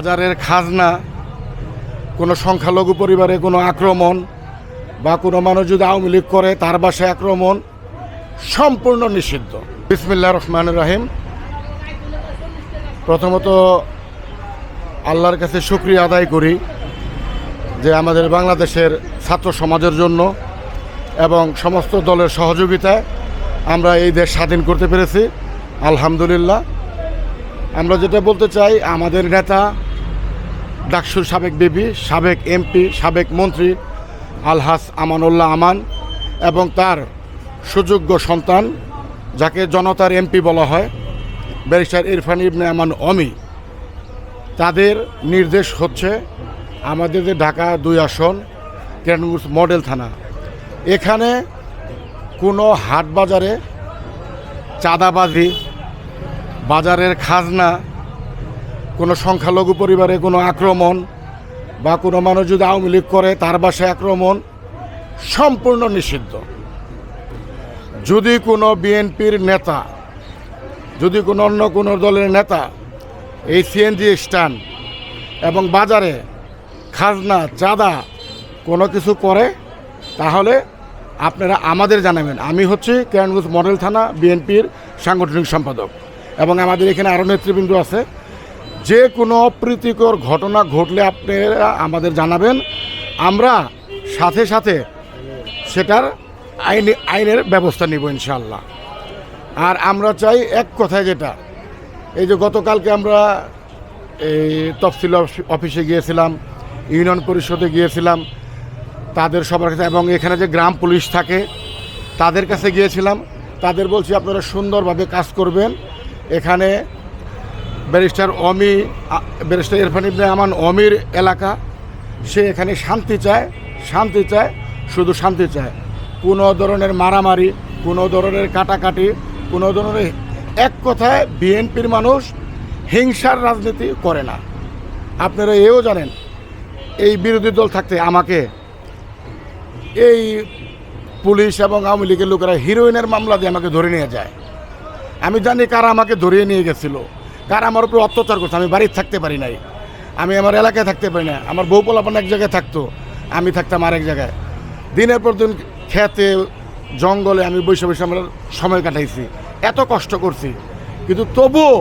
বাজারের খাজনা, কোনো সংখ্যালঘু পরিবারে কোনো আক্রমণ বা কোনো মানুষ যদি আওয়ামী লীগ করে, তার বাসায় আক্রমণ সম্পূর্ণ নিষিদ্ধ। বিসমিল্লা রহমান রাহিম। প্রথমত আল্লাহর কাছে শুক্রিয়া আদায় করি যে আমাদের বাংলাদেশের ছাত্র সমাজের জন্য এবং সমস্ত দলের সহযোগিতায় আমরা এই দেশ স্বাধীন করতে পেরেছি। আলহামদুলিল্লাহ। আমরা যেটা বলতে চাই, আমাদের নেতা ডাকসুর সাবেক বিবি, সাবেক এমপি, সাবেক মন্ত্রী আলহাস আমানুল্লাহ আমান এবং তার সুযোগ্য সন্তান, যাকে জনতার এমপি বলা হয়, ব্যারিস্টার ইরফান ইবনে আমান অমি। তাদের নির্দেশ হচ্ছে আমাদের যে ঢাকা দুই আসন কেরানীগঞ্জ মডেল থানা। এখানে কোনো হাট বাজারে চাঁদাবাজি, বাজারের খাজনা কোনো সংখ্যালঘু পরিবারে কোনো আক্রমণ বা কোনো মানুষ যদি আওয়ামী লীগ করে, তার বাসায় আক্রমণ সম্পূর্ণ নিষিদ্ধ। যদি কোনো বিএনপির নেতা, যদি কোনো অন্য কোনো দলের নেতা এই সিএনজি স্ট্যান্ড এবং বাজারে খাজনা, চাঁদা কোনো কিছু করে, তাহলে আপনারা আমাদের জানাবেন। আমি হচ্ছি কেরানগঞ্জ মডেল থানা বিএনপির সাংগঠনিক সম্পাদক এবং আমাদের এখানে আরও নেতৃবৃন্দ আছে। যে কোনো অপ্রীতিকর ঘটনা ঘটলে আপনারা আমাদের জানাবেন। আমরা সাথে সাথে সেটার আইনি, আইনের ব্যবস্থা নিব ইনশাল্লাহ আর আমরা চাই এক কথায় যেটা, এই যে গতকালকে আমরা এই তফসিল অফি- অফিসে গিয়েছিলাম, ইউনিয়ন পরিষদে গিয়েছিলাম, তাদের সবার কাছে, এবং এখানে যে গ্রাম পুলিশ থাকে, তাদের কাছে গিয়েছিলাম। তাদের বলছি আপনারা সুন্দরভাবে কাজ করবেন। এখানে ব্যারিস্টার অমি ব্যারিস্টার ইরফান ইবনে আমান অমির এলাকা। সে এখানে শান্তি চায় শান্তি চায়, শুধু শান্তি চায়। কোনো ধরনের মারামারি, কোনো ধরনের কাটাকাটি, কোনো ধরনের এক কথায় বিএনপির মানুষ হিংসার রাজনীতি করে না। আপনারা এও জানেন, এই বিরোধী দল থাকতে আমাকে, এই পুলিশ এবং আওয়ামী লীগের লোকেরা হিরোইনের মামলা দিয়ে আমাকে ধরে নিয়ে যায়। আমি জানি কারা আমাকে ধরিয়ে নিয়ে গেছিল। কারা আমার উপর অত্যাচার করছে, আমি বাড়িতে থাকতে পারি নাই। আমি আমার এলাকায় থাকতে পারি না আমার বউ পোলাপান এক জায়গায় থাকতো, আমি থাকতাম আরেক জায়গায়। দিনের পর দিন খেতে, জঙ্গলে আমি বসে বসে আমরা সময় কাটাইছি। এত কষ্ট করছি। কিন্তু তবুও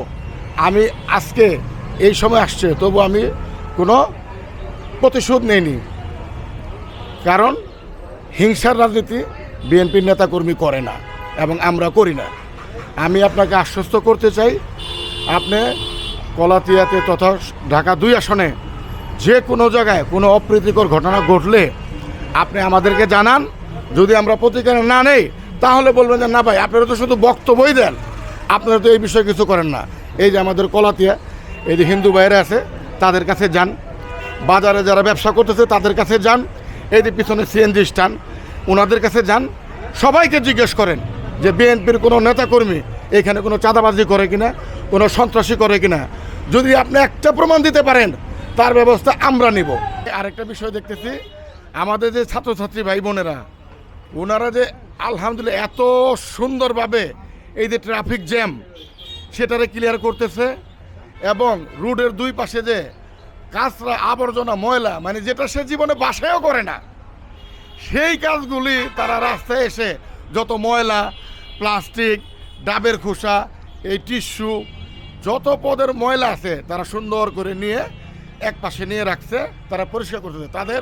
আমি আজকে এই সময় আসছে তবু আমি কোনো প্রতিশোধ নেইনি। কারণ হিংসার রাজনীতি বিএনপির নেতাকর্মী করে না এবং আমরা করি না। আমি আপনাকে আশ্বস্ত করতে চাই আপনি কলাতিয়াতে তথা ঢাকা দুই আসনে যে কোনো জায়গায় কোনো অপ্রীতিকর ঘটনা ঘটলে আপনি আমাদেরকে জানান। যদি আমরা প্রতিকার না নেই, তাহলে বলবেন যে, না ভাই, আপনারা তো শুধু বক্তব্যই দেন। আপনারা তো এই বিষয়ে কিছু করেন না। এই যে আমাদের কলাতিয়া, এই যে হিন্দু বাইরে আছে, তাদের কাছে যান। বাজারে যারা ব্যবসা করতেছে, তাদের কাছে যান। এই যে পিছনে সিএনজি স্ট্যান্ড ওনাদের কাছে যান। সবাইকে জিজ্ঞেস করেন যে বিএনপির কোনো নেতাকর্মী এখানে কোনো চাঁদাবাজি করে কিনা? কোনো সন্ত্রাসী করে কিনা। যদি আপনি একটা প্রমাণ দিতে পারেন, তার ব্যবস্থা আমরা নিব। আরেকটা বিষয় দেখতেছি, আমাদের যে ছাত্রছাত্রী ভাই বোনেরা, ওনারা যে আলহামদুলিল্লাহ এত সুন্দরভাবে এই যে ট্রাফিক জ্যাম সেটারে ক্লিয়ার করতেছে এবং রোডের দুই পাশে যে কাঁচরা আবর্জনা, ময়লা মানে যেটা সে জীবনে বাসায়ও করে না, সেই কাজগুলি তারা রাস্তায় এসে যত ময়লা, প্লাস্টিক, ডাবের খোসা, এই টিস্যু যত পদের ময়লা আছে, তারা সুন্দর করে নিয়ে এক পাশে নিয়ে রাখছে, তারা পরিষ্কার করতেছে। তাদের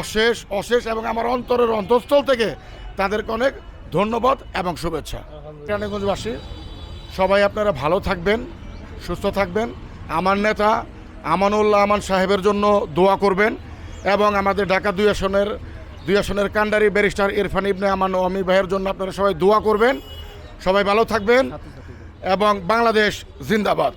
অশেষ অশেষ এবং আমার অন্তরের অন্তঃস্থল থেকে তাদেরকে অনেক ধন্যবাদ এবং শুভেচ্ছা। কেরানীগঞ্জবাসী সবাই আপনারা ভালো থাকবেন, সুস্থ থাকবেন। আমার নেতা আমানুল্লাহ আমান সাহেবের জন্য দোয়া করবেন এবং আমাদের ঢাকা দুই আসনের দুই আসনের কান্ডারি ব্যারিস্টার ইরফান ইবনে আমান অমি ভাইয়ের জন্য আপনারা সবাই দোয়া করবেন। সবাই ভালো থাকবেন। এবং বাংলাদেশ জিন্দাবাদ।